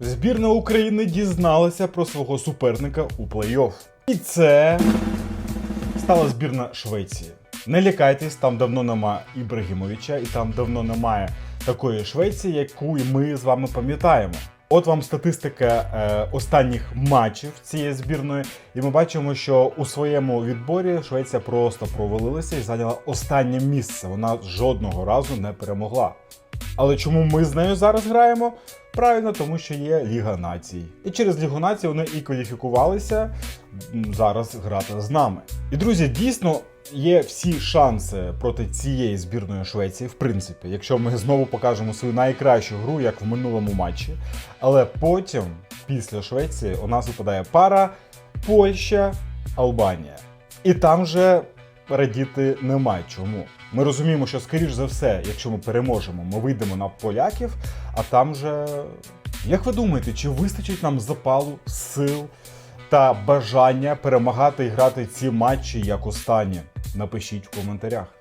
Збірна України дізналася про свого суперника у плей-офф. І це стала збірна Швеції. Не лякайтесь, там давно нема Ібрагімовича, і там давно немає такої Швеції, яку ми з вами пам'ятаємо. От вам статистика е, останніх матчів цієї збірної, і ми бачимо, що у своєму відборі Швеція просто провалилася і зайняла останнє місце. Вона жодного разу не перемогла. Але чому ми з нею зараз граємо? Правильно, тому що є Ліга націй. І через Лігу націй вони і кваліфікувалися зараз грати з нами. І друзі, дійсно є всі шанси проти цієї збірної Швеції, в принципі, якщо ми знову покажемо свою найкращу гру, як в минулому матчі. Але потім, після Швеції, у нас випадає пара Польща, Албанія. І там же радіти нема чому. Ми розуміємо, що скоріш за все, якщо ми переможемо, ми вийдемо на поляків, а там же. Як ви думаєте, чи вистачить нам запалу, сил та бажання перемагати і грати ці матчі як останні? Напишіть в коментарях.